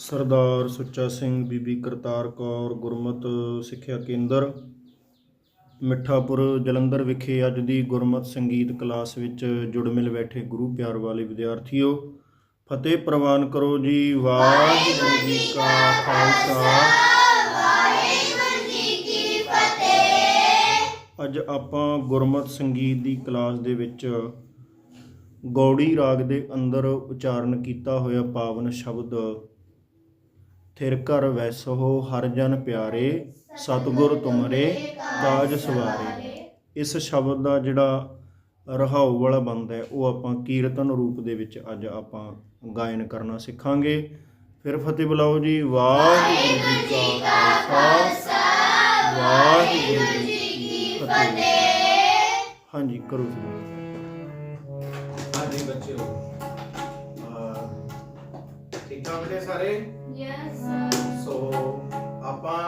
ਸਰਦਾਰ ਸੁੱਚਾ ਸਿੰਘ ਬੀਬੀ ਕਰਤਾਰ ਕੌਰ ਗੁਰਮਤ ਸਿੱਖਿਆ ਕੇਂਦਰ, ਮਿੱਠਾਪੁਰ ਜਲੰਧਰ ਵਿਖੇ ਅੱਜ ਦੀ ਗੁਰਮਤ ਸੰਗੀਤ ਕਲਾਸ ਵਿੱਚ ਜੁੜ ਮਿਲ ਬੈਠੇ ਗੁਰੂ ਪਿਆਰ ਵਾਲੇ ਵਿਦਿਆਰਥੀਓ, ਫਤਿਹ ਪ੍ਰਵਾਨ ਕਰੋ ਜੀ, ਵਾਹਿਗੁਰੂ ਜੀ ਕਾ ਖਾਲਸਾ। ਅੱਜ ਆਪਾਂ ਗੁਰਮਤ ਸੰਗੀਤ ਦੀ ਕਲਾਸ ਦੇ ਵਿੱਚ ਗੌੜੀ ਰਾਗ ਦੇ ਅੰਦਰ ਉਚਾਰਨ ਕੀਤਾ ਹੋਇਆ ਪਾਵਨ ਸ਼ਬਦ ਥਿਰ ਘਰ ਵੈਸੋ ਹਰ ਜਨ ਪਿਆਰੇ, ਸਤਿਗੁਰ ਤੁਮਰੇ, ਕਾਜ ਸਵਾਰੇ। ਇਸ ਸ਼ਬਦ ਦਾ ਜਿਹੜਾ ਰਹਾਉ ਵਾਲਾ ਬੰਦ ਹੈ, ਉਹ ਆਪਾਂ ਕੀਰਤਨ ਰੂਪ ਦੇ ਵਿੱਚ ਅੱਜ ਆਪਾਂ ਗਾਇਨ ਕਰਨਾ ਸਿੱਖਾਂਗੇ। ਫਿਰ ਫਤਿਹ ਬੁਲਾਓ ਜੀ, ਵਾਹਿਗੁਰੂ ਜੀ ਕਾ ਖਾਲਸਾ, ਵਾਹਿਗੁਰੂ ਜੀ ਕੀ ਫਤਿਹ। ਹਾਂਜੀ, ਕਰੋ ਜੀ। ਹਾਂਜੀ, ਬੱਚਿਓ। ਨੇ ਸਾਰੇ? Yes. ਸੋ ਆਪਾਂ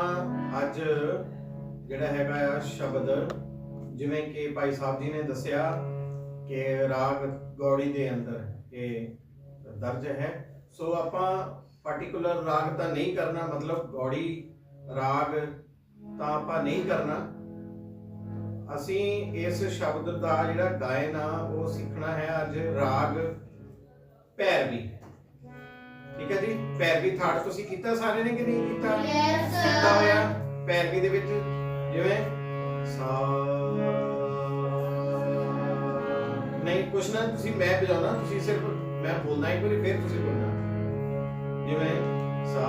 ਅੱਜ ਜਿਹੜਾ ਹੈਗਾ ਆ ਸ਼ਬਦ ਜਿਵੇਂ ਕਿ ਭਾਈ ਸਾਹਿਬ ਜੀ ਨੇ ਦੱਸਿਆ ਕਿ ਰਾਗ ਗੌੜੀ ਦੇ ਅੰਦਰ ਇਹ ਦਰਜ ਹੈ। ਸੋ ਆਪਾਂ ਪਾਰਟਿਕੂਲਰ ਰਾਗ ਤਾਂ ਨਹੀਂ ਕਰਨਾ ਮਤਲਬ ਗੌੜੀ ਰਾਗ ਤਾਂ ਆਪਾਂ ਨਹੀਂ ਕਰਨਾ। ਅਸੀਂ ਇਸ ਸ਼ਬਦ ਦਾ ਜਿਹੜਾ ਗਾਇਨ ਆ ਉਹ ਸਿੱਖਣਾ ਹੈ ਅੱਜ ਰਾਗ ਭੈਰਵੀ। ਠੀਕ ਹੈ ਜੀ? ਭੈਰਵੀ ਥਾਟ ਤੁਸੀਂ ਕੀਤਾ ਸਾਰੇ ਨੇ ਕਿ ਨਹੀਂ ਕੀਤਾ? Yes, sir. ਕੀਤਾ ਹੋਇਆ? ਭੈਰਵੀ ਦੇ ਵਿੱਚ ਜਿਵੇਂ? ਸਾ ਨਹੀਂ ਕੁਛ ਨਾ ਤੁਸੀਂ ਮੈਂ ਵਜਾਉਣਾ ਤੁਸੀਂ ਸਿਰਫ ਮੈਂ ਬੋਲਣਾ ਇੱਕ ਵਾਰੀ ਫਿਰ ਤੁਸੀਂ ਬੋਲਣਾ। ਜਿਵੇਂ? ਸਾ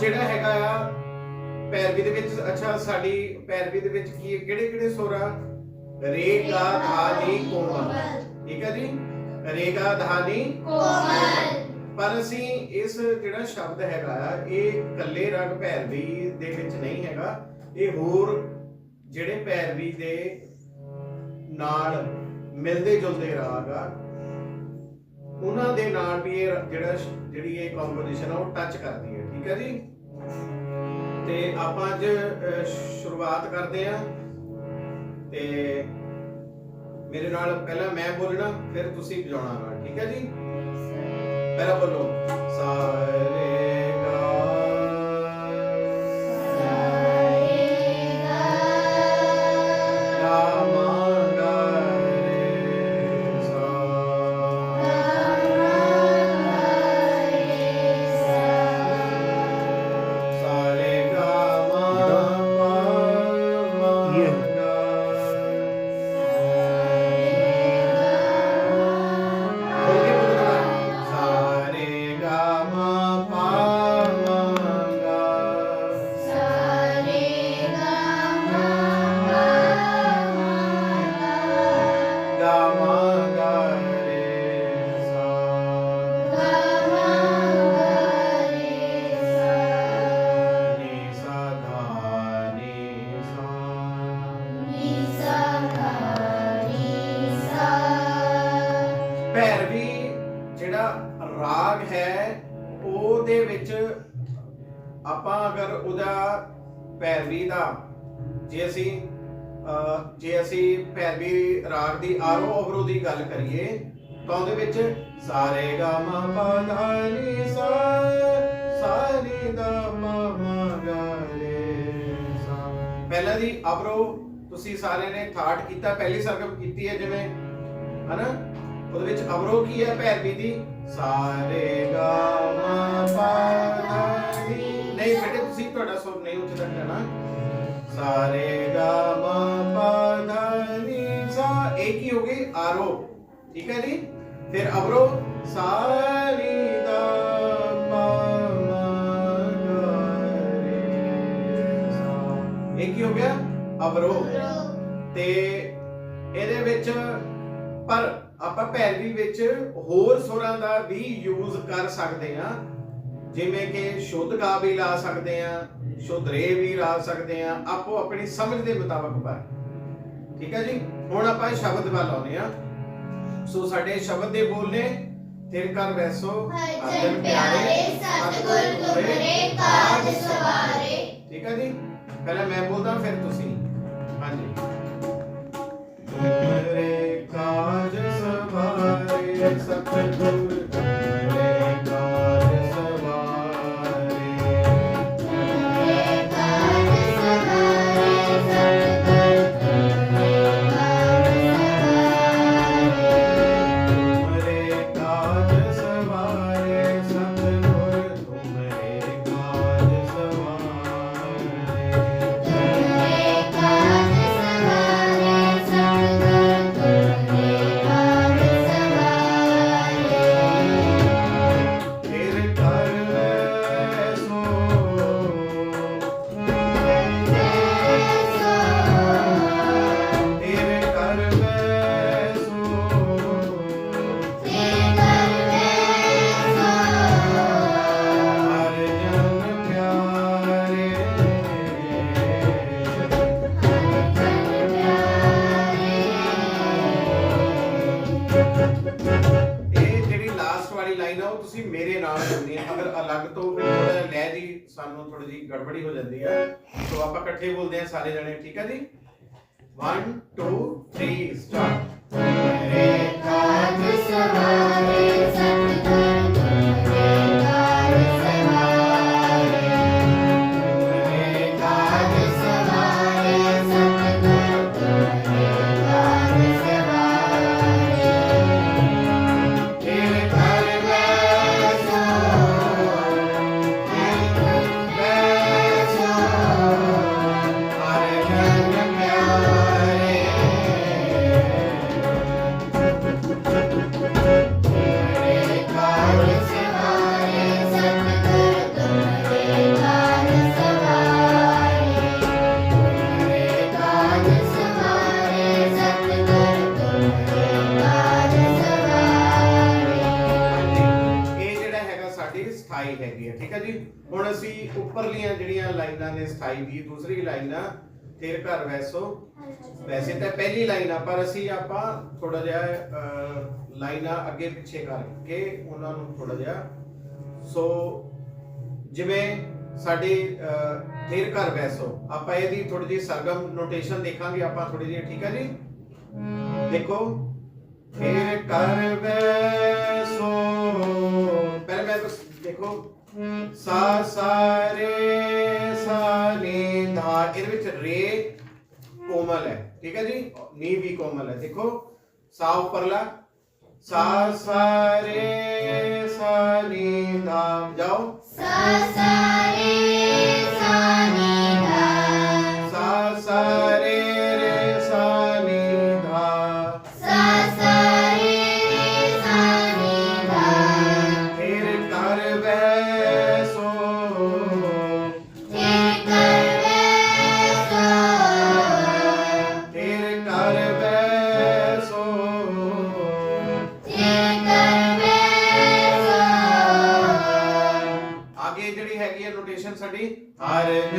ਜਿਹੜਾ ਹੈਗਾ ਆ, ਪੈਰਵੀ ਦੇ ਵਿੱਚ, ਅੱਛਾ, ਸਾਡੀ ਪੈਰਵੀ ਦੇ ਵਿੱਚ ਕੀ ਕਿਹੜੇ ਕਿਹੜੇ ਸੁਰ ਆ? ਰੇ ਗਾ ਧਾ ਨੀ ਕੋਮਲ। ਠੀਕ ਹੈ ਜੀ? ਰੇ ਗਾ ਧਾ ਨੀ ਕੋਮਲ। ਪਰ ਅਸੀਂ ਇਸ ਜਿਹੜਾ ਸ਼ਬਦ ਹੈਗਾ ਆ, ਇਹ ਇਕੱਲੇ ਰਾਗ ਪੈਰਵੀ ਦੇ ਵਿੱਚ ਨਹੀਂ ਹੈਗਾ। ਇਹ ਹੋਰ ਜਿਹੜੇ ਪੈਰਵੀ ਦੇ ਨਾਲ ਮਿਲਦੇ ਜੁਲਦੇ ਰਾਗ ਆ, ਉਹਨਾਂ ਦੇ ਨਾਲ ਵੀ ਇਹ ਜਿਹੜਾ ਜਿਹੜੀ ਇਹ ਕੰਪੋਜੀਸ਼ਨ ਆ, ਉਹ ਟੱਚ ਕਰਦੀ ਹੈ। ਠੀਕ ਹੈ ਜੀ ਤੇ ਆਪਾਂ ਅੱਜ ਸ਼ੁਰੂਆਤ ਕਰਦੇ ਆ ਤੇ ਮੇਰੇ ਨਾਲ ਪਹਿਲਾਂ ਮੈਂ ਬੋਲਣਾ ਫਿਰ ਤੁਸੀਂ ਵਜਾਉਣਾ ਠੀਕ ਹੈ ਜੀ? ਪਹਿਲਾਂ ਬੋਲੋ। ਸਾ ਆਪਾਂ ਉਹਦਾ ਪੈਰਵੀ ਦਾ, ਜੇ ਅਸੀਂ ਜੇ ਅਸੀਂ ਪੈਰਵੀ ਰਾਗ ਦੀ ਆਰੋ ਅਵਰੋ ਦੀ ਗੱਲ ਕਰੀਏ, ਤਾਂ ਉਹਦੇ ਵਿੱਚ ਸਾਰੇ ਗਾ ਮਾ ਪਾ ਧਾ ਨੀ ਸਾ। ਸਾ ਦਾ ਮਾ ਮਾ ਗਾ ਰੇ ਸਾ ਪਹਿਲਾਂ ਦੀ ਅਵਰੋ ਤੁਸੀਂ ਸਾਰੇ ਨੇ ਥਾਟ ਕੀਤਾ, ਪਹਿਲੀ ਸਰਗਮ ਕੀਤੀ ਹੈ ਜਿਵੇਂ, ਹਨਾ? ਉਹਦੇ ਵਿੱਚ ਅਵਰੋ ਕੀ ਹੈ ਭੈਰਵੀ ਦੀ? ਸਾਰੇ ਗਾ ਮਾ ਪਾ ਨਹੀਂ ਬੇਟੇ ਤੁਸੀਂ ਤੁਹਾਡਾ ਸੁਰ ਨਹੀਂ ਉੱਥੇ ਤੱਕ ਜਾਣਾ ਸਾਰੇ ਗਾ ਮਾ ਪਾ ਧਾ ਨੀ ਸਾ, ਇਹ ਕੀ ਹੋ ਗਈ? ਆਰੋ, ਠੀਕ ਹੈ ਜੀ? ਫਿਰ ਅਵਰੋ, ਸਾਰੀ ਦਾ ਪਾ ਮਾ ਗਾ ਰੇ ਸਾ। ਇਹ ਹੋ ਗਿਆ? ਅਵਰੋ। ਤੇ ਇਹਦੇ ਵਿੱਚ, ਪਰ ਆਪਾਂ ਭੈਰਵੀ ਵਿੱਚ ਹੋਰ ਸੁਰਾਂ ਦਾ ਵੀ ਯੂਜ਼ ਕਰ ਸਕਦੇ ਹਾਂ। ਜਿਵੇਂ ਕਿ ਸ਼ੁੱਧ ਗਾ ਵੀ ਲਾ ਸਕਦੇ ਆ ਸ਼ੁੱਧ ਰੇ ਵੀ ਲਾ ਸਕਦੇ ਆ ਆਪੋ ਆਪਣੀ ਸਮਝ ਦੇ ਮੁਤਾਬਕ ਪਰ ਠੀਕ ਹੈ ਜੀ? ਹੁਣ ਆਪਾਂ ਸ਼ਬਦ ਵੱਲ ਆਉਂਦੇ ਆ ਸੋ ਸਾਡੇ ਸ਼ਬਦ ਦੇ ਬੋਲ ਨੇ ਤੇਰੇ ਘਰ ਵੈਸੋ ਹਰਜਨ ਪਿਆਰੇ ਸਤਿਗੁਰ ਤੁਮਰੇ ਕਾਜ ਸਵਾਰੇ। ਠੀਕ ਹੈ ਜੀ? ਪਹਿਲਾਂ ਮੈਂ ਬੋਲਦਾ ਫਿਰ ਤੁਸੀਂ। ਹਾਂਜੀ। ਤੁਮਰੇ ਉਹ ਤੁਸੀਂ ਮੇਰੇ ਨਾਲ ਸੁਣਨੀ ਅਗਰ ਅਲੱਗ ਤੋਂ ਫਿਰ ਥੋੜਾ ਲੈ ਜੀ, ਸਾਨੂੰ ਥੋੜੀ ਜੀ ਗੜਬੜੀ ਹੋ ਜਾਂਦੀ ਹੈ ਸੋ ਆਪਾਂ ਇਕੱਠੇ ਬੋਲਦੇ ਹਾਂ ਸਾਰੇ ਜਣੇ, ਠੀਕ ਹੈ ਜੀ? 1 2 3 ਸਟਾਰਟ ਮੇਰੇ ਕਾਜ ਸਵਾਰੇ ਸਤਿਗੁਰ। ਸਥਾਈ ਦੀ ਦੂਸਰੀ ਲਾਈਨ ਆ। ਤੇਰੇ ਘਰ ਵੈਸੋ। ਵੈਸੇ ਤਾਂ ਪਹਿਲੀ ਲਾਈਨ ਆ ਪਰ ਅਸੀਂ ਆਪਾਂ ਥੋੜਾ ਜਿਹਾ ਲਾਈਨਾਂ ਅੱਗੇ ਪਿੱਛੇ ਕਰਕੇ ਉਹਨਾਂ ਨੂੰ ਥੋੜਾ ਜਿਹਾ। ਸੋ ਜਿਵੇਂ ਸਾਡੀ ਤੇਰੇ ਘਰ ਵੈਸੋ ਆਪਾਂ ਇਹਦੀ ਥੋੜੀ ਜਿਹੀ ਸਰਗਮ ਨੋਟੇਸ਼ਨ ਦੇਖਾਂਗੇ ਆਪਾਂ ਥੋੜੀ ਜਿਹੀ ਠੀਕ ਹੈ ਜੀ? ਦੇਖੋ। ਤੇਰੇ ਘਰ ਵੈਸੋ ਪਹਿਲੇ ਮੈਂ ਦੇਖੋ। ਸਾ ਸਾ ਠੀਕ ਹੈ ਜੀ? ਨੀ ਵੀ ਕੋਮਲ ਹੈ। ਦੇਖੋ, ਸਾ ਉੱਪਰਲਾ। ਸਾ ਸਾ, ਰੇ, ਸਾ, ਨੀ ਧਾ ਜਾਓ। ਸਾ ਸਾ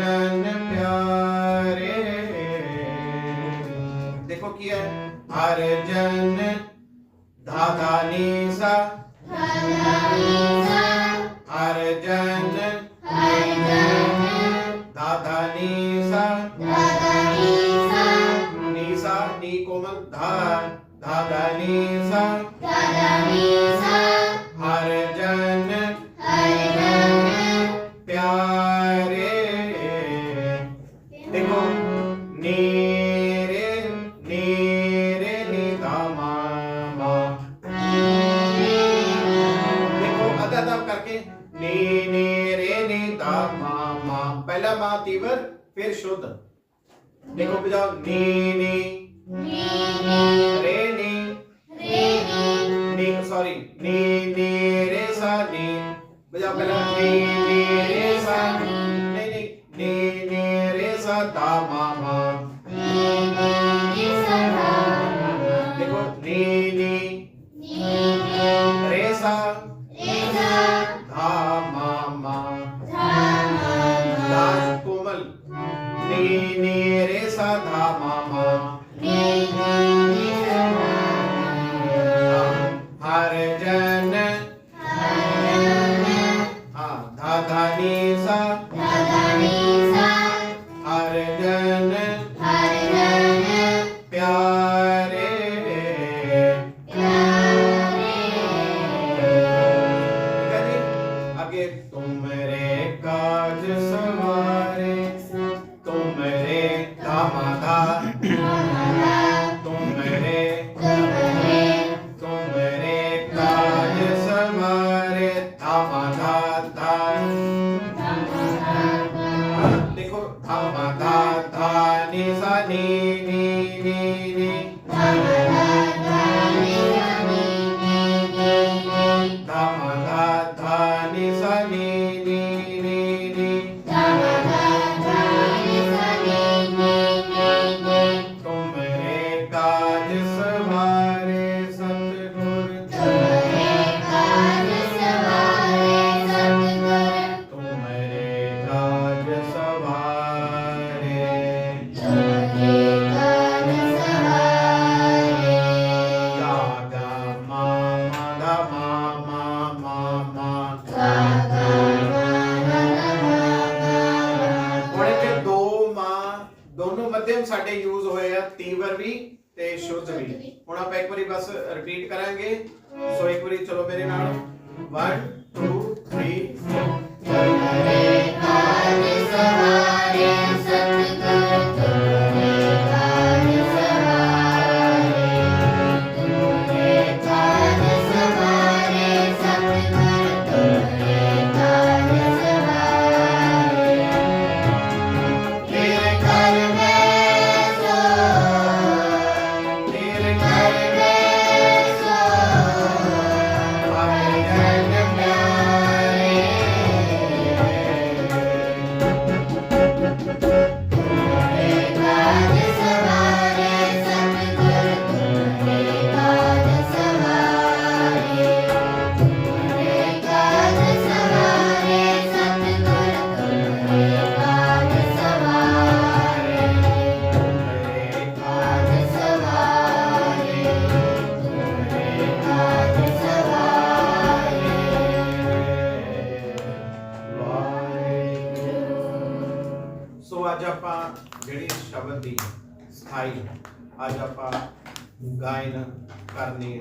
ਜਨ ਪਿਆਰੇ। ਦੇਖੋ ਕੀ ਹੈ? ਹਰ ਜਨ ਧਾਧਾ ਨੀ ਹਰ ਜਨ ਹਰਿ ਜਨ ਧਾਧਾ ਨੀ ਸਾ ਕੋਮਲ ਧਾ ਧਾਧਾ ਨੀ ਸਾ ਦਾਦਾ Ni ni re sa dha ma ma. Música ਸੋ ਇੱਕ ਵਾਰੀ ਚਲੋ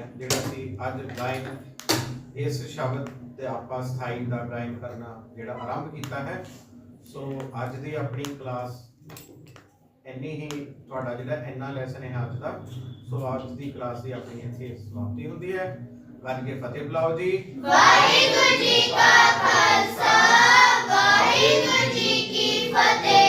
ਹੈ ਜਿਹੜਾ ਸੀ ਅੱਜ ਗਾਇਨ ਇਸ ਸ਼ਬਦ ਤੇ ਆਪਾਂ ਸਥਾਈ ਦਾ ਗਾਇਨ ਕਰਨਾ ਜਿਹੜਾ ਆਰੰਭ ਕੀਤਾ ਹੈ। ਸੋ ਅੱਜ ਦੀ ਆਪਣੀ ਕਲਾਸ ਇੰਨੀ ਹੀ ਤੁਹਾਡਾ ਜਿਹੜਾ ਇੰਨਾ ਲੈਸਨ ਹੈ ਅੱਜ ਦਾ। ਸੋ ਅੱਜ ਦੀ ਕਲਾਸ ਦੀ ਆਪਣੀ ਇੱਥੇ ਸਮਾਪਤੀ ਹੁੰਦੀ ਹੈ। ਕਰਕੇ ਫਤਿਹ। ਬੁਲਾਓ ਜੀ। ਵਾਹਿਗੁਰੂ ਜੀ ਕਾ ਖਾਲਸਾ, ਵਾਹਿਗੁਰੂ ਜੀ ਕੀ ਫਤਿਹ।